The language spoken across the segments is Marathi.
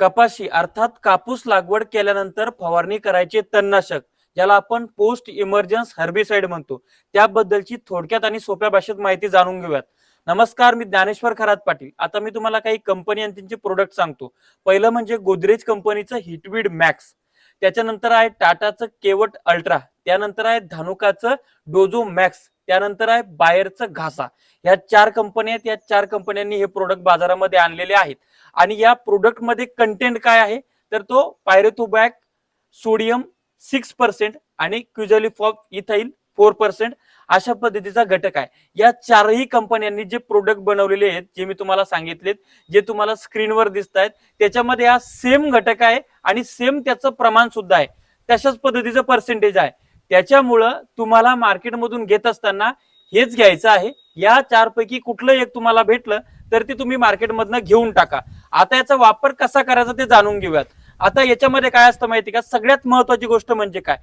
कपाशी अर्थात कापूस लागवड केल्यानंतर फवारणी करायचे तणनाशक ज्याला आपण पोस्ट इमर्जन्स हर्बिसाइड म्हणतो. त्याबद्दलची थोडक्यात आणि सोप्या भाषेत माहिती जाणून घेऊयात. नमस्कार मी ज्ञानेश्वर खरात पाटील. आता मी तुम्हाला काही कंपनी आणि त्यांचे प्रोडक्ट सांगतो. पहिलं म्हणजे गोदरेज कंपनीचं हिटवीड मॅक्स त्याच्यानंतर आहे टाटाचं केवट अल्ट्रा. त्यानंतर आहे धानुकाचं डोजो मॅक्स त्यानंतर आहे बायरचं घासा. या चार कंपन्या आहेत या चार कंपन्यांनी हे प्रोडक्ट बाजारामध्ये आणलेले आहेत. आणि या प्रोडक्टमध्ये कंटेंट काय आहे? तर तो पायरेथोबॅक सोडियम सिक्स पर्सेंट आणि क्युझलिफॉप इथाईल फोर पर्सेंट अशा पद्धतीचा घटक आहे. या चारही कंपन्यांनी जे प्रोडक्ट बनवलेले आहेत जे मी तुम्हाला सांगितलेत जे तुम्हाला स्क्रीनवर दिसत आहेत त्याच्यामध्ये हा सेम घटक आहे आणि सेम त्याचं प्रमाण सुद्धा आहे. तशाच पद्धतीचं पर्सेंटेज आहे. त्याच्यामुळं तुम्हाला मार्केटमधून घेत असताना हेच घ्यायचं आहे. या चारपैकी कुठलं एक तुम्हाला भेटलं तर ते तुम्ही मार्केटमधनं घेऊन टाका. आता याचा वापर कसा करायचा ते जाणून घेऊयात. आता याच्यामध्ये काय असतं माहिती का? सगळ्यात महत्वाची गोष्ट म्हणजे काय?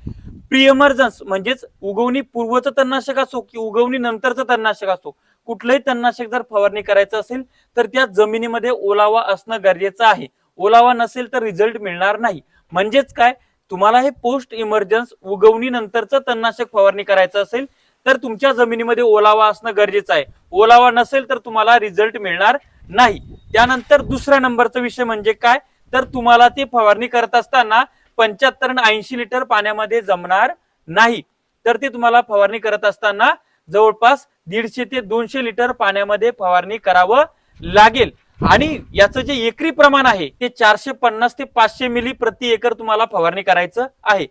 प्रियमर्जन्स म्हणजेच उगवणी पूर्वचं तणनाशक असो की उगवणी नंतरचं तणनाशक असो कुठलंही तणनाशक जर फवारणी करायचं असेल तर त्या जमिनीमध्ये ओलावा असणं गरजेचं आहे. ओलावा नसेल तर रिझल्ट मिळणार नाही. म्हणजेच काय? तुम्हाला हे पोस्ट इमर्जन्स उगवणीनंतरचं तणनाशक फवारणी करायचं असेल तर तुमच्या जमिनीमध्ये ओलावा असणं गरजेचं आहे. ओलावा नसेल तर तुम्हाला रिझल्ट मिळणार नाही. त्यानंतर दुसऱ्या नंबरचा विषय म्हणजे काय? तर तुम्हाला ते फवारणी करत असताना पंच्याहत्तर ऐंशी लिटर पाण्यामध्ये जमणार नाही. तर ते तुम्हाला फवारणी करत असताना जवळपास दीडशे ते दोनशे लिटर पाण्यामध्ये फवारणी करावं लागेल. आणि याचं जे एकरी प्रमाण आहे ते चारशे पन्नास ते पाचशे मिली प्रति एकर तुम्हाला फवारणी करायचं आहे.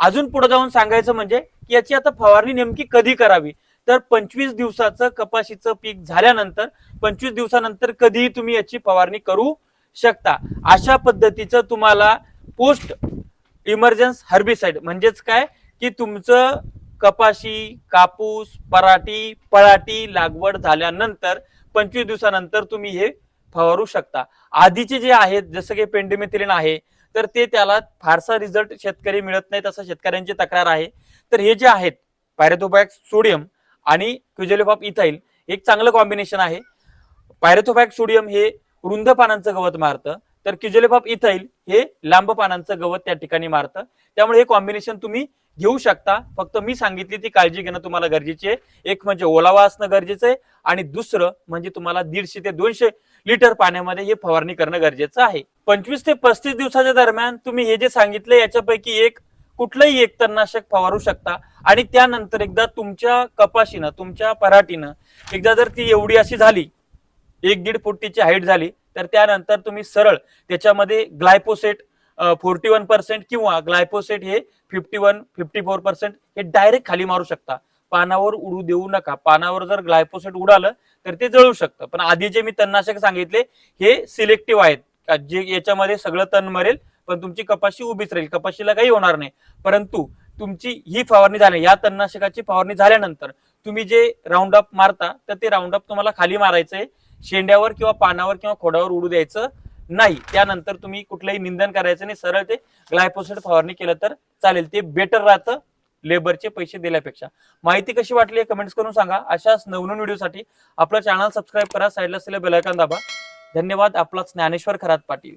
अजून पुढे जाऊन सांगायचं म्हणजे की याची आता फवारणी नेमकी कधी करावी? तर पंचवीस दिवसाचं कपाशीचं पीक झाल्यानंतर पंचवीस दिवसानंतर कधीही तुम्ही याची फवारणी करू शकता. अशा पद्धतीचं तुम्हाला पोस्ट इमर्जन्स हर्बिसाइड म्हणजेच काय? की तुमचं कपाशी कापूस पराठी पळाटी लागवड झाल्यानंतर पंचवीस दिवसानंतर तुम्ही हे फवारू शकता. आधीचे जे आहेत जसं की पेंडिमेथिलिन आहे तर ते त्याला फारसा रिझल्ट शेतकरी मिळत नाहीत असं शेतकऱ्यांची तक्रार आहे. तर हे जे आहेत पायरेथोबॅक सोडियम आणि क्युजेलिफॉप इथाईल एक चांगलं कॉम्बिनेशन आहे. पायरेथोबॅक सोडियम हे रुंद पानांचं गवत मारतं तर क्युजेलिफॉप इथाईल हे लांब पानांचं गवत त्या ठिकाणी मारतं. त्यामुळे हे कॉम्बिनेशन तुम्ही घेऊ शकता. फक्त मी सांगितली ती काळजी घेणं तुम्हाला गरजेची आहे. एक म्हणजे ओलावा असणं गरजेचं आहे आणि दुसरं म्हणजे तुम्हाला दीडशे ते दोनशे लिटर पाण्यामध्ये हे फवारणी करणं गरजेचं आहे. पंचवीस ते पस्तीस दिवसाच्या दरम्यान तुम्ही हे जे सांगितले याच्यापैकी एक कुठलंही एक तणनाशक फवारू शकता. आणि त्यानंतर एकदा तुमच्या कपाशीनं तुमच्या पराठीनं एकदा जर ती एवढी अशी झाली एक दीड फुटीची हाईट झाली तर त्यानंतर तुम्ही सरळ त्याच्यामध्ये ग्लायपोसेट फोर्टी वन पर्सेंट किंवा ग्लायपोसेट हे fifty one fifty four percent हे डायरेक्ट खाली मारू शकता. पानावर उडू देऊ नका. पानावर जर ग्लायपोसेट उडालं तर ते जळू शकतं. पण आधी जे मी तणनाशक सांगितले हे सिलेक्टिव्ह आहेत. का जे याच्यामध्ये सगळं तण मरेल पण तुमची कपाशी उभीच राहील. कपाशीला काही होणार नाही. परंतु तुमची ही फवारणी झाली या तणनाशकाची फवारणी झाल्यानंतर तुम्ही जे राऊंड अप मारता तर ते राऊंड अप तुम्हाला खाली मारायचंय. शेंड्यावर किंवा पानावर किंवा खोडावर उडू द्यायचं. नाही. त्यानंतर तुम्ही कुठलंही निंदन करायचं नाही. सरळ ते ग्लायफोसेट फवारणी केलं तर चालेल. ते बेटर राहतं लेबरचे पैसे दिल्यापेक्षा. माहिती कशी वाटली कमेंट्स करून सांगा. अशाच नवनवीन व्हिडिओसाठी आपलं चॅनल सबस्क्राईब करा. साईडला असलेलं बेलायकॉन दाबा. धन्यवाद. आपला ज्ञानेश्वर खरात पाटील.